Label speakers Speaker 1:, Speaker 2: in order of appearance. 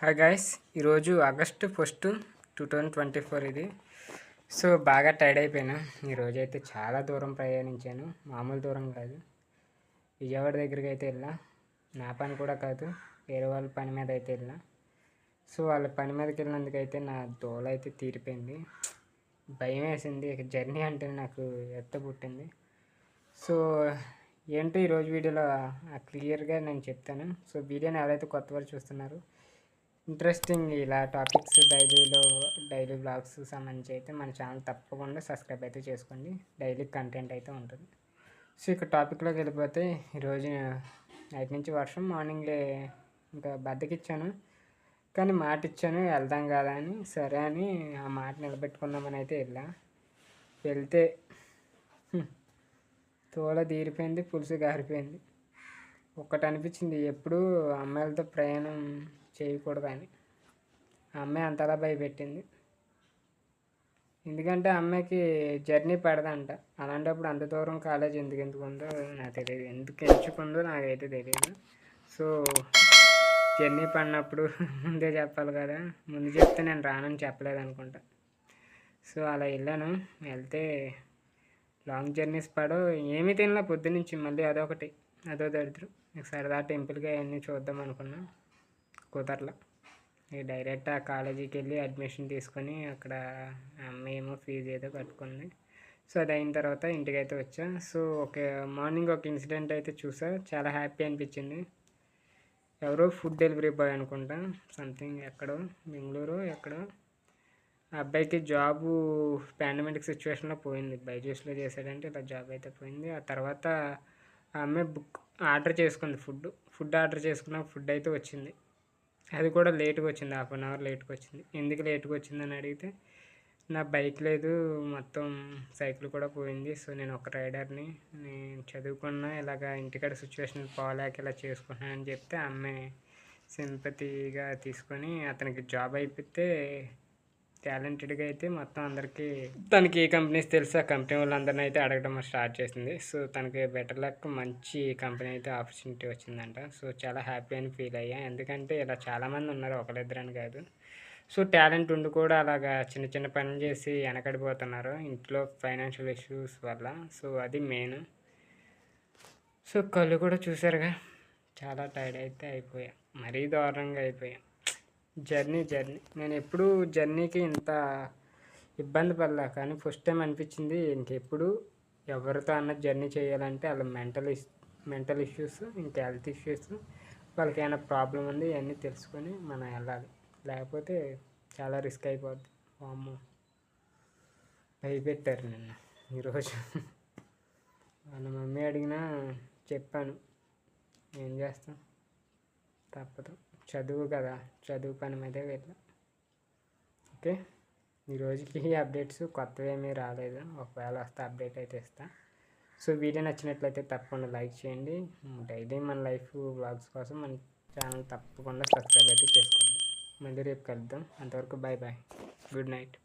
Speaker 1: Hi guys ఈరోజు August first two thousand twenty four ఇది. So బాగా టైర్డ్ అయిపోయాను. ఈరోజు అయితే చాలా దూరం ప్రయాణించాను. మామూలు దూరం కాదు. విజయవాడ దగ్గరికి అయితే వెళ్ళా. నా పని కూడా కాదు. వేరే వాళ్ళ పని మీద అయితే వెళ్ళా. సో వాళ్ళ పని మీదకి వెళ్ళినందుకైతే నా దోళ అయితే తీరిపోయింది. భయం వేసింది. జర్నీ అంటే నాకు ఎత్త పుట్టింది. సో ఏంటో ఈరోజు వీడియోలో క్లియర్గా నేను చెప్తాను. సో వీడియోని ఎవరైతే కొత్త వారు చూస్తున్నారు ఇంట్రెస్టింగ్ ఇలా టాపిక్స్ డైలీలో డైలీ బ్లాగ్స్ సంబంధించి అయితే మన ఛానల్ తప్పకుండా సబ్స్క్రైబ్ అయితే చేసుకోండి. డైలీ కంటెంట్ అయితే ఉంటుంది. సో ఇక టాపిక్లోకి వెళ్ళిపోతే ఈరోజు నైట్ నుంచి వర్షం మార్నింగ్లే ఇంకా బద్దకిచ్చాను. కానీ మాట ఇచ్చాను వెళ్దాం కదా అని. సరే అని ఆ మాట నిలబెట్టుకుందామని అయితే వెళ్ళా. వెళ్తే తోల తీరిపోయింది పులుసు గారిపోయింది. ఒక్కటి అనిపించింది ఎప్పుడూ అమ్మాయిలతో ప్రయాణం చేయకూడదని. అమ్మాయి అంతలా భయపెట్టింది. ఎందుకంటే అమ్మాయికి జర్నీ పడదంట. అలాంటప్పుడు అంత దూరం కాలేజ్ ఎందుకు ఎందుకుందో నాకు తెలియదు. ఎందుకు ఎంచుకుందో నాకైతే తెలియదు. సో జర్నీ పడినప్పుడు ముందే చెప్పాలి కదా. ముందు చెప్తే నేను రానని చెప్పలేదు అనుకుంటా సో అలా వెళ్ళాను. వెళ్తే లాంగ్ జర్నీస్ పడో ఏమీ తినలే పొద్దునుంచి మళ్ళీ అదొకటి అదో దరిద్రం. సరదా టెంపుల్గా అవన్నీ చూద్దాం అనుకున్నా కుదరలా. ఇక డైరెక్ట్ ఆ కాలేజీకి వెళ్ళి అడ్మిషన్ తీసుకొని అక్కడ మేము ఏమో ఫీజు ఏదో కట్టుకుంది. సో అది అయిన తర్వాత ఇంటికి అయితే వచ్చా. సో ఒక మార్నింగ్ ఒక ఇన్సిడెంట్ అయితే చూసా. చాలా హ్యాపీ అనిపించింది. ఎవరో ఫుడ్ డెలివరీ బాయ్ అనుకుంటా సంథింగ్ ఎక్కడో బెంగళూరు ఎక్కడో. ఆ అబ్బాయికి జాబు పాండమిక్ సిచ్యువేషన్లో పోయింది. బైజూస్లో చేశాడంటే ఇలా జాబ్ అయితే పోయింది. ఆ తర్వాత ఆ అమ్మాయి బుక్ ఆర్డర్ చేసుకుంది ఫుడ్. ఫుడ్ ఆర్డర్ చేసుకున్న ఫుడ్ అయితే వచ్చింది. అది కూడా లేట్గా వచ్చింది. హాఫ్ అన్ అవర్ లేట్గా వచ్చింది. ఎందుకు లేట్గా వచ్చిందని అడిగితే నా బైక్ లేదు. మొత్తం సైకిల్ కూడా పోయింది. సో నేను ఒక రైడర్ని నేను చదువుకున్నా ఇలాగ ఇంటికాడ సిచ్యువేషన్ పోలేక ఇలా చేసుకుంటున్నాను అని చెప్తే ఆ అమ్మాయి సింపతిగా తీసుకొని అతనికి జాబ్ అయిపోతే టాలెంటెడ్గా అయితే మొత్తం అందరికీ తనకి ఏ కంపెనీస్ తెలుసు ఆ కంపెనీ వాళ్ళందరినీ అయితే అడగడం స్టార్ట్ చేసింది. సో తనకి బెటర్ లక్ మంచి కంపెనీ అయితే ఆపర్చునిటీ వచ్చిందంట. సో చాలా హ్యాపీ అని ఫీల్ అయ్యా. ఎందుకంటే ఇలా చాలామంది ఉన్నారు ఒకరిద్దరని కాదు. సో టాలెంట్ ఉండి కూడా అలాగా చిన్న చిన్న పనులు చేసి వెనకడిపోతున్నారు ఇంట్లో ఫైనాన్షియల్ ఇష్యూస్ వల్ల. సో అది మెయిన్. సో కళ్ళు కూడా చూసారుగా. చాలా టైర్డ్ అయితే అయిపోయా. మరీ దారుణంగా అయిపోయా. Journey journey. నేను ఎప్పుడు జర్నీకి ఇంత ఇబ్బంది పడలే. కానీ ఫస్ట్ టైం అనిపించింది ఇంకెప్పుడు ఎవరితో అన్న జర్నీ చేయాలంటే వాళ్ళ మెంటల్ ఇష్ మెంటల్ ఇష్యూస్ ఇంకా హెల్త్ ఇష్యూస్ వాళ్ళకి ఏమైనా ప్రాబ్లం ఉంది ఇవన్నీ తెలుసుకొని మనం వెళ్ళాలి. లేకపోతే చాలా రిస్క్ అయిపోద్ది. అమ్మో భయపెట్టారు నిన్న ఈరోజు. వాళ్ళ మమ్మీ అడిగినా చెప్పాను. ఏం చేస్తాం? తప్పదు. చదువు కదా చదువు పని మీదే వెళ్ళాం. ఓకే? ఈ రోజుకి అప్డేట్స్ కొత్తవి ఏమీ రాలేదు. ఒకవేళ వస్తే అప్డేట్ అయితే ఇస్తా. సో వీడియో నచ్చినట్లయితే తప్పకుండా లైక్ చేయండి. డైలీ మన లైఫ్ బ్లాగ్స్ కోసం మన ఛానల్ తప్పకుండా సబ్స్క్రైబ్ అయితే చేసుకోండి. మళ్ళీ రేపు కలుద్దాం. అంతవరకు బాయ్ బాయ్ గుడ్ నైట్.